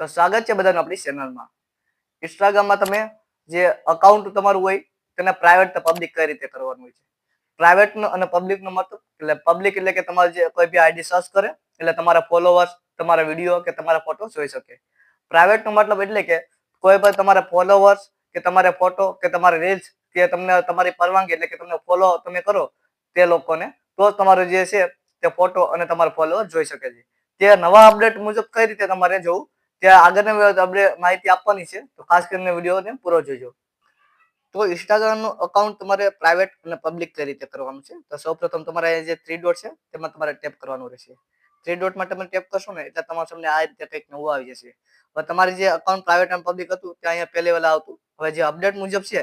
તો સ્વાગત છે બધાનું આપણી ચેનલમાં ઇન્સ્ટાગ્રામમાં તમે જે અકાઉન્ટ તમારું હોય, તેને પ્રાઇવેટ તો પબ્લિક કઈ રીતે કરવાનું હોય છે? પ્રાઇવેટનો અને પબ્લિકનો મતલબ એટલે પબ્લિક એટલે કે તમારે જે કોઈ બી આઈડી સર્ચ કરે, એટલે તમારા ફોલોવર્સ તમારા વીડિયો કે તમારા ફોટો જોઈ શકે. પ્રાઇવેટ નો મતલબ એટલે કે કોઈ પણ તમારા ફોલોવર્સ કે તમારા ફોટો કે તમારા રીલ્સ કે તમને તમારી પરવાનગી એટલે કે તમને ફોલો તમે કરો, તે લોકોને તો તમારો જે છે તે ફોટો અને તમારો ફોલોવર જોઈ શકે છે. તે નવા અપડેટ મુજબ કઈ રીતે તમારે જોવું? ત્યાં આગળની અપડેટ માહિતી આપવાની છે, તો ખાસ કરીને વિડીયોને પૂરો જોજો. તો ઇન્સ્ટાગ્રામનું અકાઉન્ટ તમારે પ્રાઇવેટ અને પબ્લિક કઈ રીતે કરવાનું છે? તો સૌપ્રથમ તમારે અહીંયા જે થ્રી ડોટ છે, તેમાં તમારે ટેપ કરવાનું રહેશે. થ્રી ડોટમાં તમે ટેપ કરશો ને, એટલે તમારે તમને આ રીતે કંઈક નવું આવી જશે. હવે તમારી જે અકાઉન્ટ પ્રાઇવેટ અને પબ્લિક હતું, ત્યાં અહીંયા પહેલે વેલા આવતું. હવે જે અપડેટ મુજબ છે,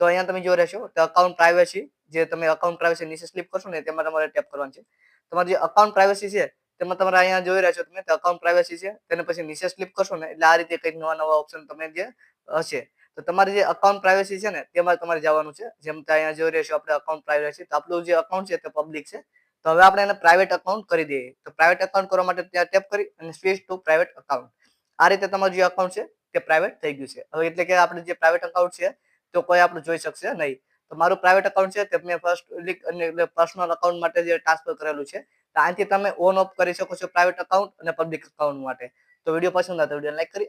તો અહીંયા તમે જો રહેશો, તો અકાઉન્ટ પ્રાઇવેસી જે તમે અકાઉન્ટ પ્રાઇવેસી નીચે સ્લીપ કરશો ને, તેમાં તમારે ટેપ કરવાનું છે. તમારી જે અકાઉન્ટ પ્રાઇવેસી છે તેમાં તમારે અહીંયા જોઈ રહ્યા છો તમે અકાઉન્ટ પ્રાઇવસી છે, તેને પછી નીચે સ્લીપ કરશો ને, એટલે આ રીતે કંઈક નવા નવા ઓપ્શન તમે જે હશે. તો તમારી જે અકાઉન્ટ પ્રાઇવેસી છે ને, તેમાં તમારે જવાનું છે. જેમ કે અહીંયા જોઈ રહ્યા છો આપણે અકાઉન્ટ પ્રાઇવસી તો આપણું જે અકાઉન્ટ છે તે પબ્લિક છે. તો હવે આપણે એને પ્રાઇવેટ અકાઉન્ટ કરી દઈએ. તો પ્રાઇવેટ અકાઉન્ટ કરવા માટે ત્યાં ટેપ કરી અને સ્વિચ ટુ પ્રાઇવેટ અકાઉન્ટ આ રીતે તમારું જે અકાઉન્ટ છે તે પ્રાઇવેટ થઈ ગયું છે. હવે એટલે કે આપણે જે પ્રાઇવેટ અકાઉન્ટ છે, તો કોઈ આપણું જોઈ શકશે નહીં. તો મારું પ્રાઇવેટ અકાઉન્ટ છે, તે મેં ફર્સ્ટ પર્સનલ અકાઉન્ટ માટે જે ટ્રાન્સફર કરેલું છે, તો અહીંથી તમે ઓન ઓફ કરી શકો છો પ્રાઇવેટ અકાઉન્ટ અને પબ્લિક અકાઉન્ટ માટે. તો વીડિયો પસંદ આવે વીડિયો લાઈક કરી.